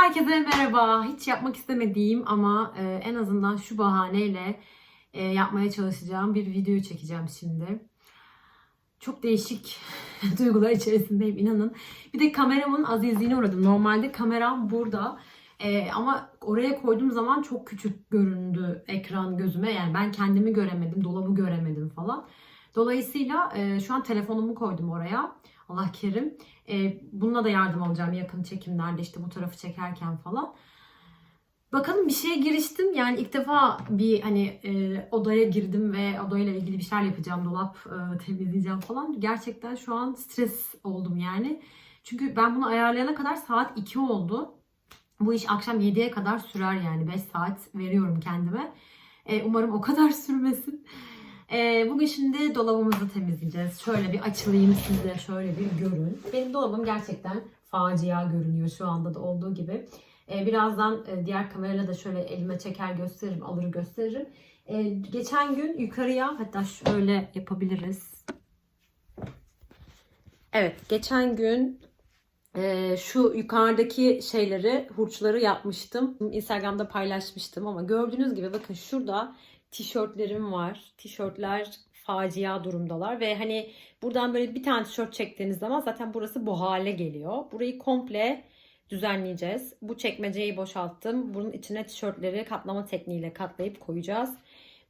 Herkese merhaba. Hiç yapmak istemediğim ama e, en azından şu bahaneyle e, yapmaya çalışacağım bir video çekeceğim şimdi. Çok değişik duygular içerisindeyim inanın. Bir de kameramın azizliğine uğradım. Normalde kameram burada. E, ama oraya koyduğum zaman çok küçük göründü ekran gözüme. Yani ben kendimi göremedim, dolabı göremedim falan. Dolayısıyla e, şu an telefonumu koydum oraya. Allah kerim. E, bununla da yardım alacağım yakın çekimlerde işte bu tarafı çekerken falan. Bakalım bir şeye giriştim. Yani ilk defa bir hani e, odaya girdim ve odayla ilgili bir şeyler yapacağım. Dolap e, temizleyeceğim falan. Gerçekten şu an stres oldum yani. Çünkü ben bunu ayarlayana kadar saat 2 oldu. Bu iş akşam 7'ye kadar sürer yani. 5 saat veriyorum kendime. E, umarım o kadar sürmesin. E, bugün şimdi dolabımızı temizleyeceğiz. Şöyle bir açılayım size şöyle bir görün. Benim dolabım gerçekten facia görünüyor şu anda da olduğu gibi. E, birazdan e, diğer kamerayla da şöyle elime çeker gösteririm, alır gösteririm. E, geçen gün yukarıya hatta şöyle yapabiliriz. Evet, geçen gün e, şu yukarıdaki şeyleri, hurçları yapmıştım. Instagram'da paylaşmıştım ama gördüğünüz gibi bakın şurada tişörtlerim var. Tişörtler facia durumdalar ve hani buradan böyle bir tane tişört çektiğiniz zaman zaten burası bu hale geliyor. Burayı komple düzenleyeceğiz. Bu çekmeceyi boşalttım. Bunun içine tişörtleri katlama tekniğiyle katlayıp koyacağız.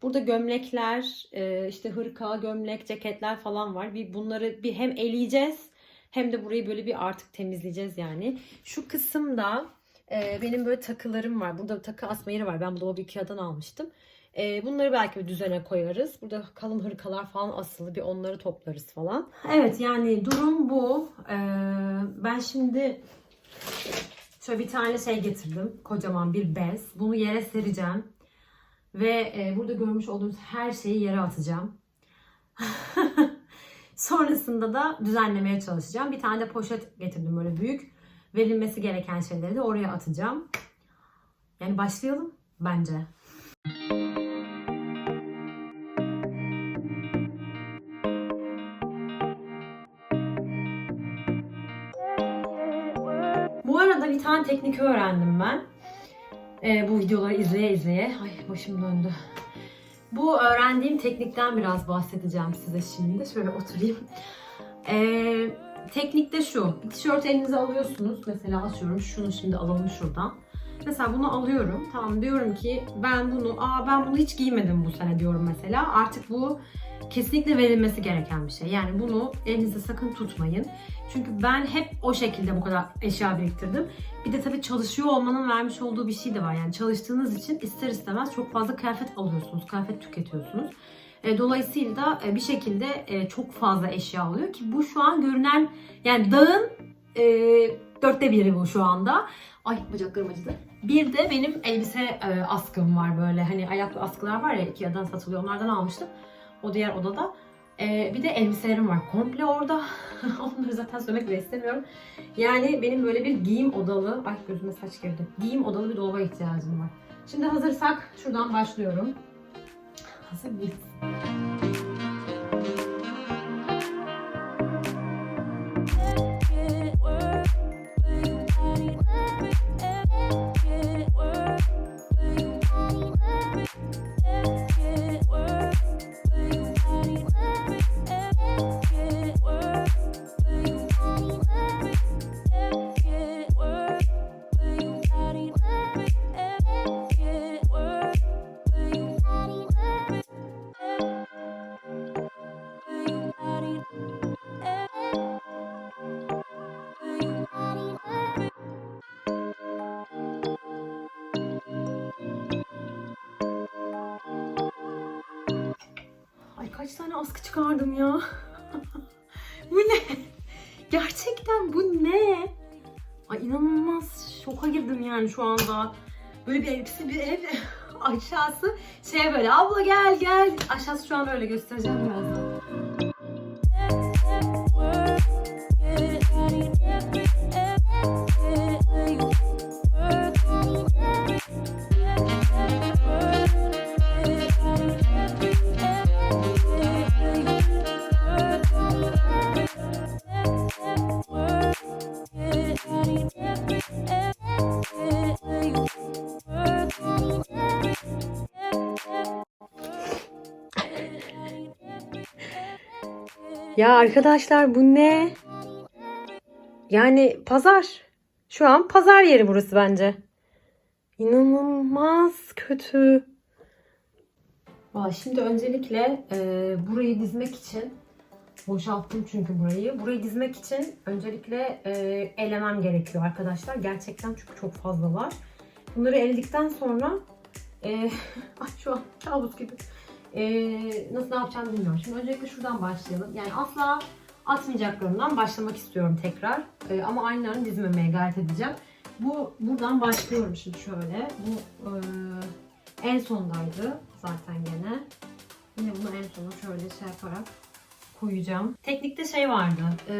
Burada gömlekler, e, işte hırka, gömlek, ceketler falan var. Bir bunları bir hem eleyeceğiz hem de burayı böyle bir artık temizleyeceğiz yani. Şu kısımda e, benim böyle takılarım var. Burada takı asma yeri var. Ben bu dolabı Ikea'dan almıştım. E, bunları belki bir düzene koyarız. Burada kalın hırkalar falan asılı. Bir onları toplarız falan. Evet yani durum bu. E, ben şimdi şöyle bir tane şey getirdim. Kocaman bir bez. Bunu yere sereceğim. Ve e, burada görmüş olduğunuz her şeyi yere atacağım. Sonrasında da düzenlemeye çalışacağım. Bir tane de poşet getirdim böyle büyük. Verilmesi gereken şeyleri de oraya atacağım. Yani başlayalım bence. Bu tane teknik öğrendim ben. Ee, bu videoları izleye izleye. Ay başım döndü. Bu öğrendiğim teknikten biraz bahsedeceğim size şimdi. Şöyle oturayım. Ee, teknik de şu. Tişört elinize alıyorsunuz. Mesela atıyorum şunu şimdi alalım şuradan. Mesela bunu alıyorum. Tamam diyorum ki ben bunu, aa ben bunu hiç giymedim bu sene diyorum mesela. Artık bu kesinlikle verilmesi gereken bir şey. Yani bunu elinizde sakın tutmayın. Çünkü ben hep o şekilde bu kadar eşya biriktirdim. Bir de tabii çalışıyor olmanın vermiş olduğu bir şey de var. Yani çalıştığınız için ister istemez çok fazla kıyafet alıyorsunuz, kıyafet tüketiyorsunuz. E, Dolayısıyla e, bir şekilde e, çok fazla eşya oluyor ki bu şu an görünen yani dağın e, dörtte biri bu şu anda. Ay bacaklarım acıdı. Bir de benim elbise e, askım var böyle hani ayaklı askılar var ya Ikea'dan satılıyor onlardan almıştım. O diğer odada. E, bir de elbiselerim var komple orada. Onları zaten söylemek bile istemiyorum. Yani benim böyle bir giyim odalı, ay gözüme saç girdi. Giyim odalı bir dolaba ihtiyacım var. Şimdi hazırsak şuradan başlıyorum. Hazır mıyız? Ya. bu ne? Gerçekten bu ne? Ay inanılmaz şoka girdim yani şu anda. Böyle bir elbise bir ev aşağısı şey böyle abla gel gel. Aşağısı şu an öyle göstereceğim birazdan. Ya arkadaşlar bu ne? Yani pazar. Şu an pazar yeri burası bence. İnanılmaz kötü. Valla şimdi öncelikle e, burayı dizmek için boşalttım çünkü burayı. Burayı dizmek için öncelikle e, elemem gerekiyor arkadaşlar. Gerçekten çünkü çok fazla var. Bunları eledikten sonra e, ay şu an kabus gibi. E, nasıl ne yapacağımı bilmiyorum. Şimdi öncelikle şuradan başlayalım. Yani asla atmayacaklarımdan başlamak istiyorum tekrar. E, ama aynılarını dizmemeye gayret edeceğim. Bu buradan başlıyorum şimdi şöyle. Bu e, en sondaydı zaten gene. Yine bunu en sona şöyle şey yaparak koyacağım. Teknikte şey vardı. E,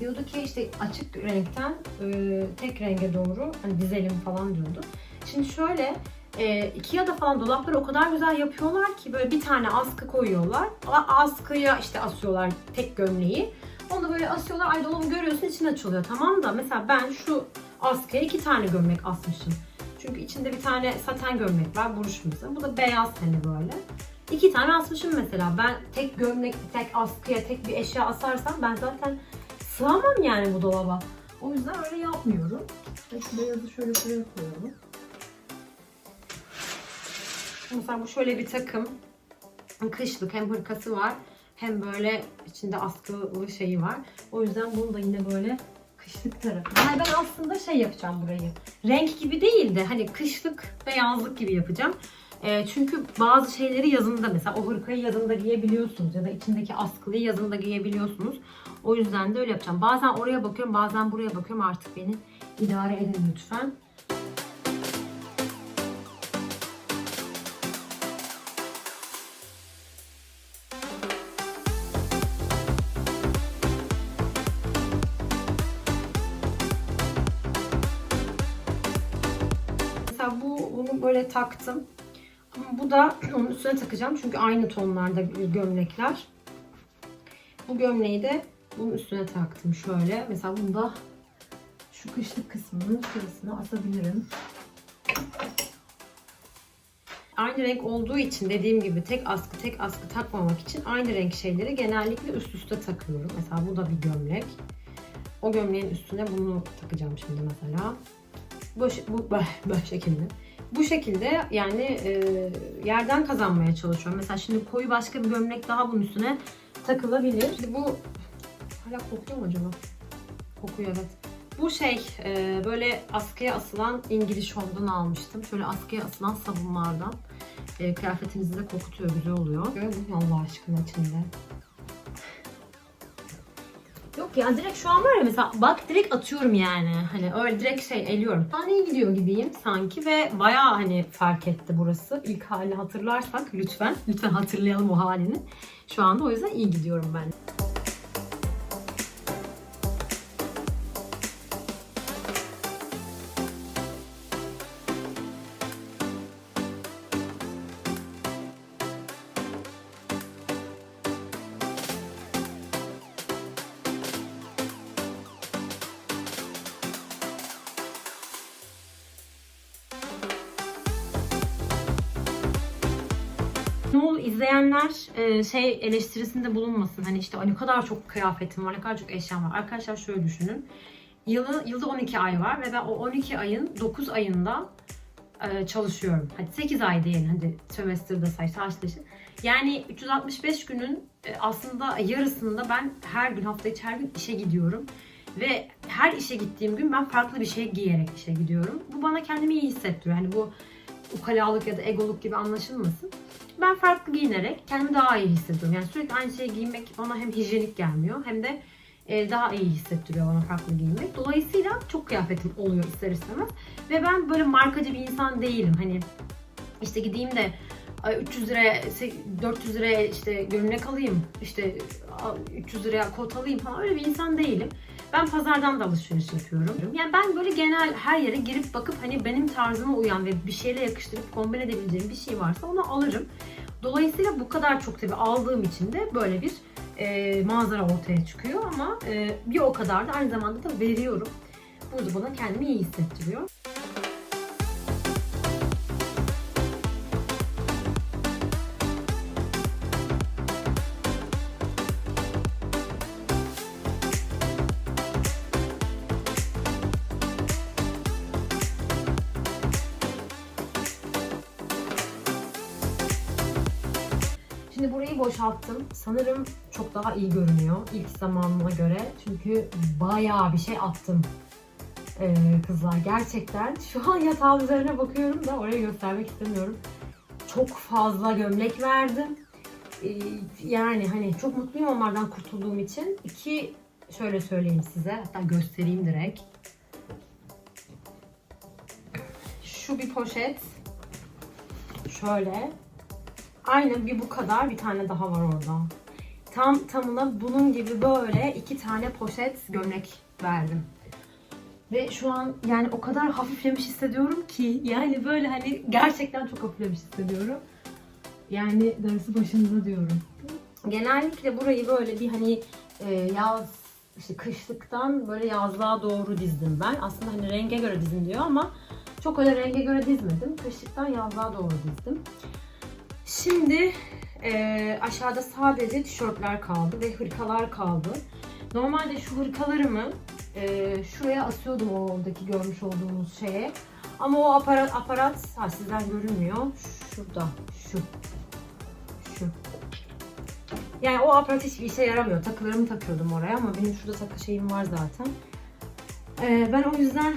diyordu ki işte açık renkten e, tek renge doğru hani dizelim falan diyordu. Şimdi şöyle e, Ikea'da falan dolapları o kadar güzel yapıyorlar ki böyle bir tane askı koyuyorlar. Askıya işte asıyorlar tek gömleği. Onu böyle asıyorlar. Ay dolabı görüyorsun içine açılıyor tamam da mesela ben şu askıya iki tane gömlek asmışım. Çünkü içinde bir tane saten gömlek var buruş mesela. Bu da beyaz hani böyle. İki tane asmışım mesela. Ben tek gömlek, tek askıya, tek bir eşya asarsam ben zaten sığamam yani bu dolaba. O yüzden öyle yapmıyorum. Şu beyazı şöyle şuraya koyalım. Mesela bu şöyle bir takım. Kışlık hem hırkası var hem böyle içinde askılı şeyi var. O yüzden bunu da yine böyle kışlık tarafı. Yani ben aslında şey yapacağım burayı. Renk gibi değil de hani kışlık beyazlık gibi yapacağım. E, çünkü bazı şeyleri yazında mesela o hırkayı yazında giyebiliyorsunuz ya da içindeki askılıyı yazında giyebiliyorsunuz. O yüzden de öyle yapacağım. Bazen oraya bakıyorum bazen buraya bakıyorum artık beni idare edin lütfen. Böyle taktım. Ama bu da onun üstüne takacağım çünkü aynı tonlarda gömlekler. Bu gömleği de bunun üstüne taktım şöyle. Mesela bunu da şu kışlık kısmının şurasına asabilirim. Aynı renk olduğu için dediğim gibi tek askı tek askı takmamak için aynı renk şeyleri genellikle üst üste takıyorum. Mesela bu da bir gömlek. O gömleğin üstüne bunu takacağım şimdi mesela. Bu, bu böyle şekilde. Bu şekilde yani e, yerden kazanmaya çalışıyorum. Mesela şimdi koyu başka bir gömlek daha bunun üstüne takılabilir. Şimdi bu hala kokuyor mu acaba? Kokuyor evet. Bu şey e, böyle askıya asılan İngiliz Home'dan almıştım. Şöyle askıya asılan sabunlardan. E, kıyafetinizi de kokutuyor, güzel oluyor. Böyle bu Allah aşkına içinde. Yok ya direkt şu an var ya mesela bak direkt atıyorum yani. Hani öyle direkt şey eliyorum. İyi gidiyor gibiyim sanki ve bayağı hani fark etti burası. İlk hali hatırlarsak lütfen. Lütfen hatırlayalım o halini. Şu anda o yüzden iyi gidiyorum ben. E, şey eleştirisinde bulunmasın. Hani işte "Ay ne kadar çok kıyafetim var, ne kadar çok eşyam var. Arkadaşlar şöyle düşünün. Yılı, yılda 12 ay var ve ben o 12 ayın 9 ayında e, çalışıyorum. Hadi 8 ay diyelim hadi sömestrde say saç dışı. Yani 365 günün e, aslında yarısında ben her gün hafta içi her gün işe gidiyorum. Ve her işe gittiğim gün ben farklı bir şey giyerek işe gidiyorum. Bu bana kendimi iyi hissettiriyor. Yani bu ukalalık ya da egoluk gibi anlaşılmasın. Ben farklı giyinerek kendimi daha iyi hissediyorum. Yani sürekli aynı şeyi giymek bana hem hijyenik gelmiyor hem de e, daha iyi hissettiriyor bana farklı giyinmek. Dolayısıyla çok kıyafetim oluyor ister istemez. Ve ben böyle markacı bir insan değilim. Hani işte gideyim de ay 300 liraya 400 liraya işte gömlek alayım işte 300 liraya kot alayım falan öyle bir insan değilim. Ben pazardan da alışveriş yapıyorum. Yani ben böyle genel her yere girip bakıp hani benim tarzıma uyan ve bir şeyle yakıştırıp kombin edebileceğim bir şey varsa onu alırım. Dolayısıyla bu kadar çok tabii aldığım için de böyle bir e, manzara ortaya çıkıyor ama e, bir o kadar da aynı zamanda da veriyorum. Bu da bana kendimi iyi hissettiriyor. Boşalttım. Sanırım çok daha iyi görünüyor ilk zamanına göre. Çünkü bayağı bir şey attım. Ee, kızlar gerçekten. Şu an yatağın üzerine bakıyorum da oraya göstermek istemiyorum. Çok fazla gömlek verdim. Ee, yani hani çok mutluyum onlardan kurtulduğum için. İki şöyle söyleyeyim size. Hatta göstereyim direkt. Şu bir poşet. Şöyle. Aynı bir bu kadar bir tane daha var orada. Tam tamına bunun gibi böyle iki tane poşet gömlek verdim. Ve şu an yani o kadar hafiflemiş hissediyorum ki yani böyle hani gerçekten çok hafiflemiş hissediyorum. Yani darısı başınıza diyorum. Genellikle burayı böyle bir hani e, yaz işte kışlıktan böyle yazlığa doğru dizdim ben. Aslında hani renge göre dizin diyor ama çok öyle renge göre dizmedim. Kışlıktan yazlığa doğru dizdim. Şimdi e, aşağıda sadece tişörtler kaldı ve hırkalar kaldı. Normalde şu hırkalarımı e, şuraya asıyordum o oradaki görmüş olduğunuz şeye. Ama o aparat, aparat ha, sizden görünmüyor. Şurada, şu. Şu. Yani o aparat hiçbir işe yaramıyor. Takılarımı takıyordum oraya ama benim şurada takı şeyim var zaten. E, ben o yüzden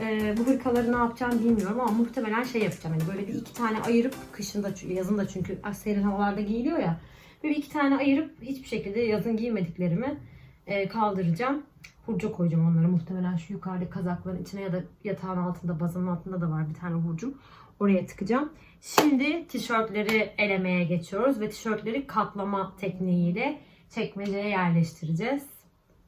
e, bu hırkaları ne yapacağım bilmiyorum ama muhtemelen şey yapacağım. Hani böyle bir iki tane ayırıp kışında, yazında çünkü serin havalarda giyiliyor ya. Bir iki tane ayırıp hiçbir şekilde yazın giymediklerimi e, kaldıracağım. Hurca koyacağım onları. Muhtemelen şu yukarıda kazakların içine ya da yatağın altında, bazanın altında da var bir tane hurcum. Oraya tıkacağım. Şimdi tişörtleri elemeye geçiyoruz ve tişörtleri katlama tekniğiyle çekmeceye yerleştireceğiz.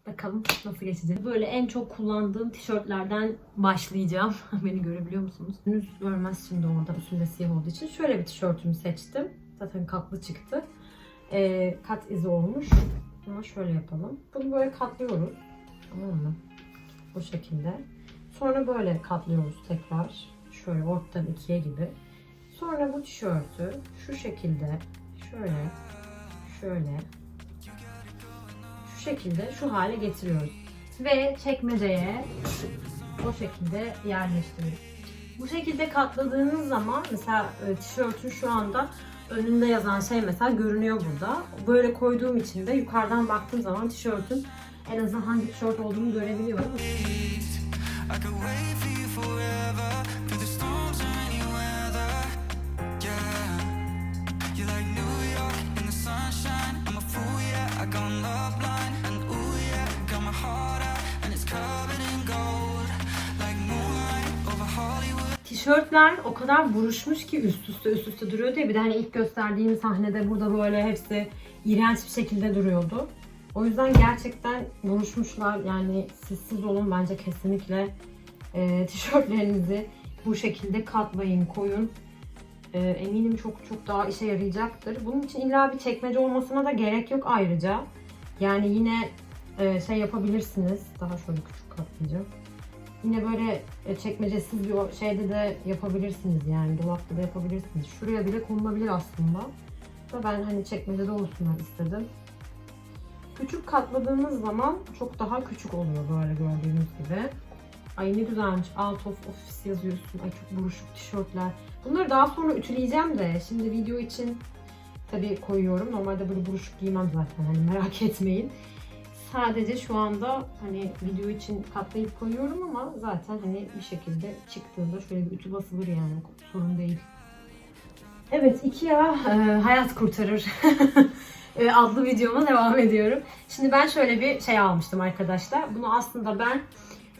Bakalım nasıl geçecek. Böyle en çok kullandığım tişörtlerden başlayacağım. Beni görebiliyor musunuz? Henüz görmez şimdi orada üstünde siyah olduğu için. Şöyle bir tişörtümü seçtim. Zaten katlı çıktı. Ee, kat izi olmuş. Ama şöyle yapalım. Bunu böyle katlıyoruz. Tamam mı? Bu şekilde. Sonra böyle katlıyoruz tekrar. Şöyle ortadan ikiye gibi. Sonra bu tişörtü şu şekilde şöyle şöyle şu şekilde şu hale getiriyoruz. Ve çekmeceye o şekilde yerleştiriyoruz. Bu şekilde katladığınız zaman mesela e, tişörtün şu anda önünde yazan şey mesela görünüyor burada. Böyle koyduğum için de yukarıdan baktığım zaman tişörtün en azından hangi tişört olduğunu görebiliyorum. Tişörtler o kadar buruşmuş ki üst üste üst üste duruyor diye bir de hani ilk gösterdiğim sahnede burada böyle hepsi iğrenç bir şekilde duruyordu. O yüzden gerçekten buruşmuşlar yani sizsiz olun bence kesinlikle e, tişörtlerinizi bu şekilde katlayın koyun. E, eminim çok çok daha işe yarayacaktır. Bunun için illa bir çekmece olmasına da gerek yok ayrıca. Yani yine e, şey yapabilirsiniz. Daha şöyle küçük katlayacağım. Yine böyle e, çekmecesiz bir şeyde de yapabilirsiniz yani dolapta da yapabilirsiniz. Şuraya bile konulabilir aslında. Da ben hani çekmecede olsunlar istedim. Küçük katladığınız zaman çok daha küçük oluyor böyle gördüğünüz gibi. Ay ne güzelmiş. Out of office yazıyorsun. Ay çok buruşuk tişörtler. Bunları daha sonra ütüleyeceğim de şimdi video için tabii koyuyorum. Normalde böyle buruşuk giymem zaten hani merak etmeyin. Sadece şu anda hani video için katlayıp koyuyorum ama zaten hani bir şekilde çıktığında şöyle bir ütü basılır yani sorun değil. Evet Ikea e, hayat kurtarır e, adlı videoma devam ediyorum. Şimdi ben şöyle bir şey almıştım arkadaşlar. Bunu aslında ben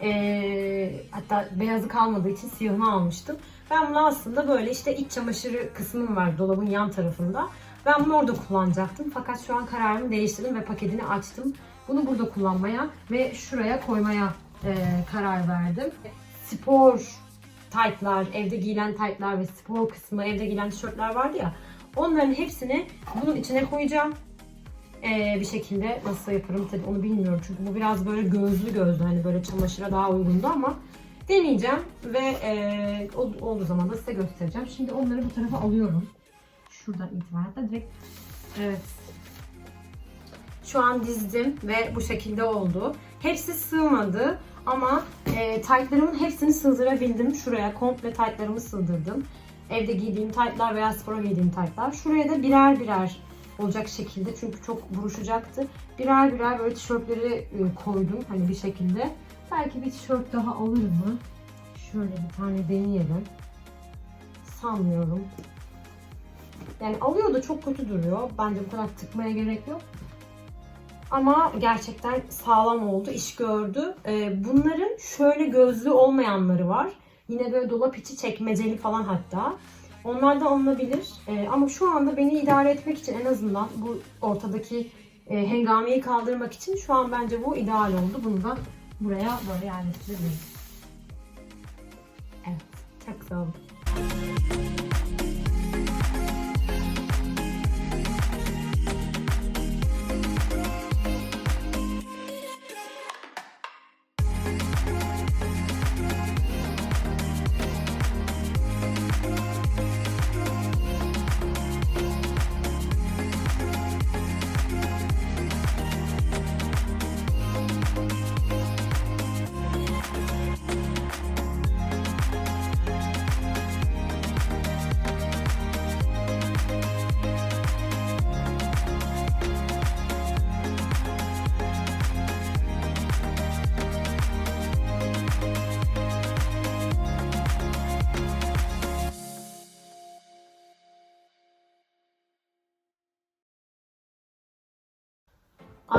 e, hatta beyazı kalmadığı için siyahını almıştım. Ben bunu aslında böyle işte iç çamaşırı kısmım var dolabın yan tarafında. Ben bunu orada kullanacaktım. Fakat şu an kararımı değiştirdim ve paketini açtım. Bunu burada kullanmaya ve şuraya koymaya e, karar verdim. Spor taytlar, evde giyilen taytlar ve spor kısmı, evde giyilen tişörtler vardı ya. Onların hepsini bunun içine koyacağım. Ee, bir şekilde nasıl yaparım tabii onu bilmiyorum. Çünkü bu biraz böyle gözlü gözlü hani böyle çamaşıra daha uygundu ama deneyeceğim ve e, ol- olduğu zaman da size göstereceğim. Şimdi onları bu tarafa alıyorum. Şuradan itibaren hatta direkt evet. Şu an dizdim ve bu şekilde oldu. Hepsi sığmadı ama e, taytlarımın hepsini sığdırabildim. Şuraya komple taytlarımı sığdırdım. Evde giydiğim taytlar veya spora giydiğim taytlar. Şuraya da birer birer olacak şekilde çünkü çok buruşacaktı. Birer birer böyle tişörtleri e, koydum hani bir şekilde. Belki bir tişört daha alır mı? Şöyle bir tane deneyelim. Sanmıyorum. Yani alıyor da çok kötü duruyor. Bence bu kadar tıkmaya gerek yok. Ama gerçekten sağlam oldu, iş gördü. Ee, bunların şöyle gözlü olmayanları var. Yine böyle dolap içi çekmeceli falan hatta. Onlar da alınabilir. Ee, ama şu anda beni idare etmek için en azından bu ortadaki e, hengameyi kaldırmak için şu an bence bu ideal oldu. Bunu da buraya böyle yerleştirelim. Evet, çok sağ olun.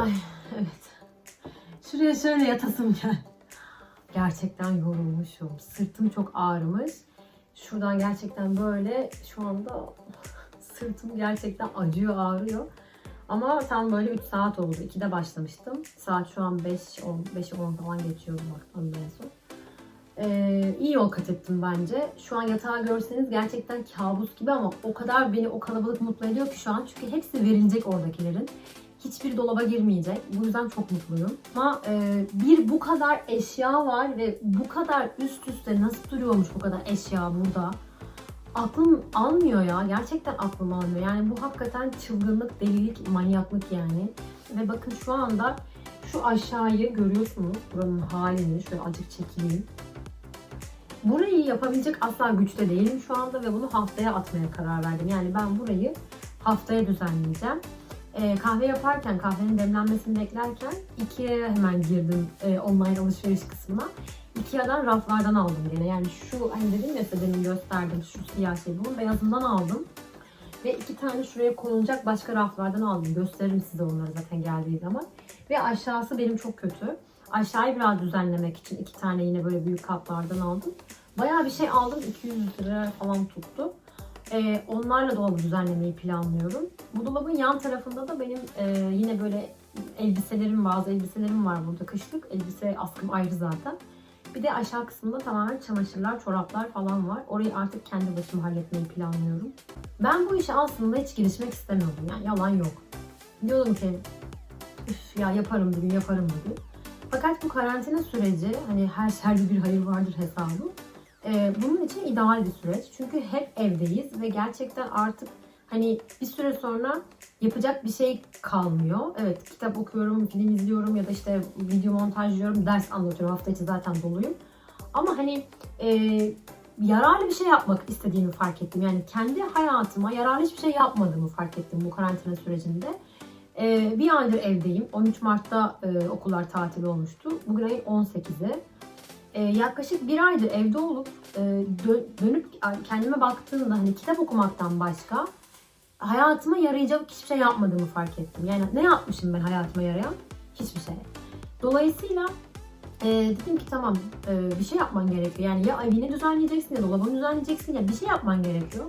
Ay evet. Şuraya şöyle yatasım gel. Gerçekten yorulmuşum. Sırtım çok ağrımış. Şuradan gerçekten böyle şu anda sırtım gerçekten acıyor, ağrıyor. Ama tam böyle 3 saat oldu. 2'de başlamıştım. Saat şu an 5, 10, 5 10 falan geçiyordu baktım en son. Ee, iyi yol kat ettim bence. Şu an yatağı görseniz gerçekten kabus gibi ama o kadar beni o kalabalık mutlu ediyor ki şu an. Çünkü hepsi verilecek oradakilerin. Hiçbir dolaba girmeyecek. Bu yüzden çok mutluyum. Ama e, bir bu kadar eşya var ve bu kadar üst üste nasıl duruyormuş bu kadar eşya burada. Aklım almıyor ya. Gerçekten aklım almıyor. Yani bu hakikaten çılgınlık, delilik, manyaklık yani. Ve bakın şu anda şu aşağıyı görüyorsunuz. Buranın halini. Şöyle azıcık çekeyim. Burayı yapabilecek asla güçte değilim şu anda ve bunu haftaya atmaya karar verdim. Yani ben burayı haftaya düzenleyeceğim. Ee, kahve yaparken, kahvenin demlenmesini beklerken Ikea'ya hemen girdim e, online alışveriş kısmına. Ikea'dan raflardan aldım gene. Yani şu hani dedim ya size demin gösterdim şu siyah şey. Bunun beyazından aldım. Ve iki tane şuraya konulacak başka raflardan aldım. Gösteririm size onları zaten geldiği zaman. Ve aşağısı benim çok kötü. Aşağıyı biraz düzenlemek için iki tane yine böyle büyük kaplardan aldım. Bayağı bir şey aldım. 200 lira falan tuttu. Ee, onlarla dolabı düzenlemeyi planlıyorum. Bu dolabın yan tarafında da benim e, yine böyle elbiselerim, bazı elbiselerim var burada kışlık. Elbise askım ayrı zaten. Bir de aşağı kısmında tamamen çamaşırlar, çoraplar falan var. Orayı artık kendi başıma halletmeyi planlıyorum. Ben bu işe aslında hiç girişmek istemiyordum. Yani yalan yok. Diyordum ki üf ya yaparım bir gün, yaparım bir gün. Fakat bu karantina süreci hani her şerde bir hayır vardır hesabı. Ee, bunun için ideal bir süreç. Çünkü hep evdeyiz ve gerçekten artık hani bir süre sonra yapacak bir şey kalmıyor. Evet kitap okuyorum, film izliyorum ya da işte video montajlıyorum, ders anlatıyorum. Hafta içi zaten doluyum. Ama hani e, yararlı bir şey yapmak istediğimi fark ettim. Yani kendi hayatıma yararlı hiçbir şey yapmadığımı fark ettim bu karantina sürecinde. E, bir aydır evdeyim. 13 Mart'ta e, okullar tatil olmuştu. Bugün ayın 18'i. E, yaklaşık bir aydır evde olup e, dö- dönüp kendime baktığımda hani kitap okumaktan başka hayatıma yarayacak hiçbir şey yapmadığımı fark ettim. Yani ne yapmışım ben hayatıma yarayan? Hiçbir şey. Dolayısıyla e, dedim ki tamam e, bir şey yapman gerekiyor. Yani ya evini düzenleyeceksin ya dolabını düzenleyeceksin ya bir şey yapman gerekiyor.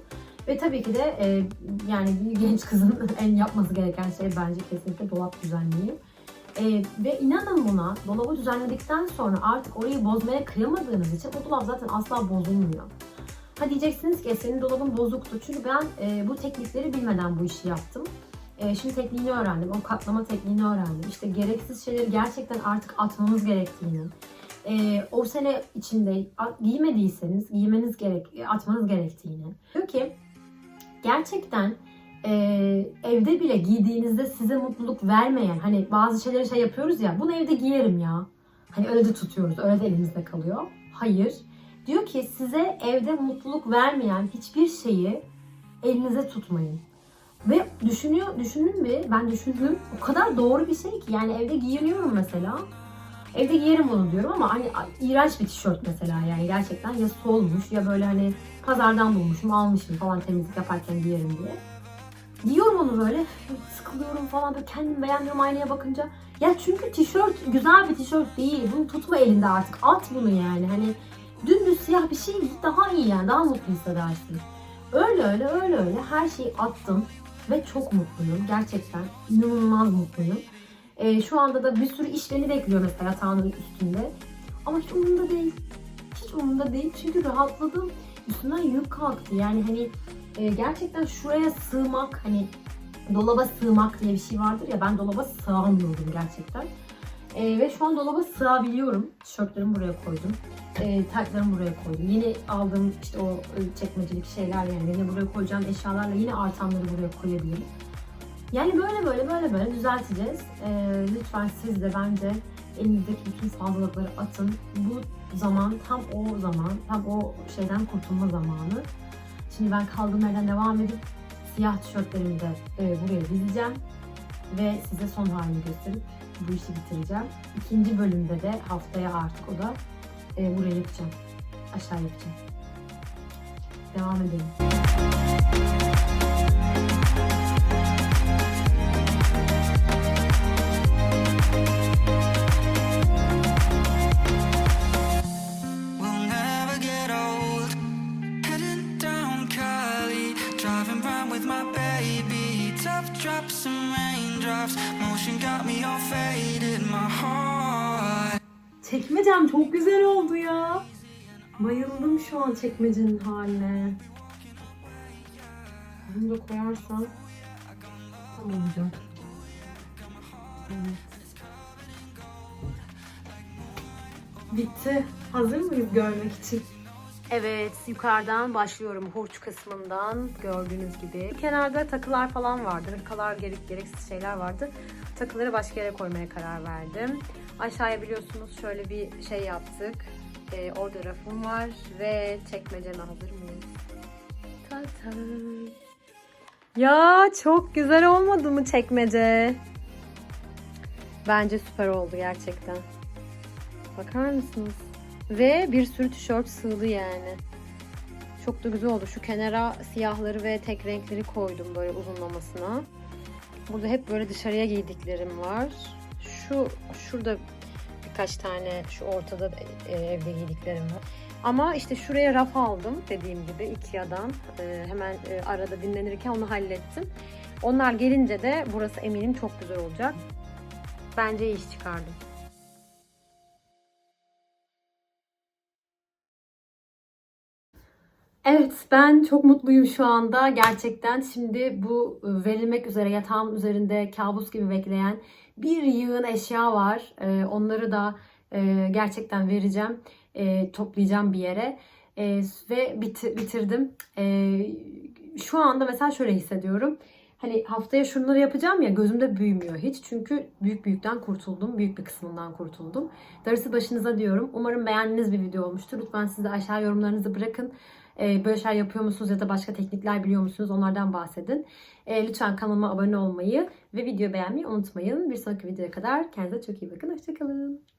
Ve tabii ki de e, yani bir genç kızın en yapması gereken şey bence kesinlikle dolap düzenleyi. E, ve inanın buna dolabı düzenledikten sonra artık orayı bozmaya kıyamadığınız için o dolap zaten asla bozulmuyor. Ha diyeceksiniz ki senin dolabın bozuktu. Çünkü ben e, bu teknikleri bilmeden bu işi yaptım. E, şimdi tekniğini öğrendim. O katlama tekniğini öğrendim. İşte gereksiz şeyleri gerçekten artık atmamız gerektiğini. E, o sene içinde giymediyseniz giymeniz gerek, atmanız gerektiğini. Diyor ki gerçekten e, evde bile giydiğinizde size mutluluk vermeyen hani bazı şeyleri şey yapıyoruz ya bunu evde giyerim ya. Hani öyle de tutuyoruz. Öyle de elimizde kalıyor. Hayır. Diyor ki size evde mutluluk vermeyen hiçbir şeyi elinize tutmayın. Ve düşünüyor, düşündüm mü? Ben düşündüm. O kadar doğru bir şey ki. Yani evde giyiniyorum mesela. Evde giyerim bunu diyorum ama hani iğrenç bir tişört mesela yani gerçekten ya solmuş ya böyle hani pazardan bulmuşum almışım falan temizlik yaparken giyerim diye. Giyiyorum onu böyle sıkılıyorum falan böyle kendimi beğenmiyorum aynaya bakınca. Ya çünkü tişört güzel bir tişört değil. Bunu tutma elinde artık. At bunu yani. Hani dümdüz siyah bir şey daha iyi yani. Daha mutlu hissedersin. Öyle öyle öyle öyle her şeyi attım ve çok mutluyum. Gerçekten inanılmaz mutluyum. Ee, şu anda da bir sürü iş beni bekliyor mesela yatağının üstünde. Ama hiç umurumda değil. Hiç umurumda değil çünkü rahatladım. Üstümden yük kalktı. Yani hani e, gerçekten şuraya sığmak hani dolaba sığmak diye bir şey vardır ya ben dolaba sığamıyordum gerçekten. E, ve şu an dolaba sığabiliyorum. Tişörtlerimi buraya koydum. E, taytlarımı buraya koydum. Yeni aldığım işte o e, çekmecelik şeyler yani yine buraya koyacağım eşyalarla yine artanları buraya koyabilirim. Yani böyle böyle böyle böyle düzelteceğiz. E, lütfen siz de bence elinizdeki bütün fazlalıkları atın. Bu zaman tam o zaman, tam o şeyden kurtulma zamanı. Şimdi ben kaldığım yerden devam edip siyah tişörtlerimi de e, buraya dizeceğim ve size son halini gösterip bu işi bitireceğim. İkinci bölümde de haftaya artık o da e, buraya yapacağım. Aşağı yapacağım. Devam edelim. Çekmecem çok güzel oldu ya. Bayıldım şu an çekmecenin haline. Bunu da koyarsam tam olacak. Evet. Bitti. Hazır mıyız görmek için? Evet, yukarıdan başlıyorum hurç kısmından gördüğünüz gibi. Kenarda takılar falan vardı. Hırkalar, gerek gereksiz şeyler vardı. Takıları başka yere koymaya karar verdim. Aşağıya biliyorsunuz şöyle bir şey yaptık. Ee, orada rafım var ve çekmeceme hazır mıyız? Ta ta. Ya çok güzel olmadı mı çekmece? Bence süper oldu gerçekten. Bakar mısınız? Ve bir sürü tişört sığdı yani. Çok da güzel oldu. Şu kenara siyahları ve tek renkleri koydum böyle uzunlamasına. Burada hep böyle dışarıya giydiklerim var. Şu şurada birkaç tane şu ortada e, evde giydiklerim var. Ama işte şuraya raf aldım dediğim gibi Ikea'dan. E, hemen e, arada dinlenirken onu hallettim. Onlar gelince de burası eminim çok güzel olacak. Bence iyi iş çıkardım. Evet ben çok mutluyum şu anda gerçekten. Şimdi bu verilmek üzere yatağım üzerinde kabus gibi bekleyen bir yığın eşya var. Ee, onları da e, gerçekten vereceğim. E, toplayacağım bir yere. E, ve biti- bitirdim. Şu anda mesela şöyle hissediyorum. Hani haftaya şunları yapacağım ya gözümde büyümüyor hiç. Çünkü büyük büyükten kurtuldum. Büyük bir kısmından kurtuldum. Darısı başınıza diyorum. Umarım beğendiğiniz bir video olmuştur. Lütfen siz de aşağı yorumlarınızı bırakın. Ee, böyle şeyler yapıyor musunuz ya da başka teknikler biliyor musunuz onlardan bahsedin. Ee, lütfen kanalıma abone olmayı ve videoyu beğenmeyi unutmayın. Bir sonraki videoya kadar kendinize çok iyi bakın. Hoşçakalın.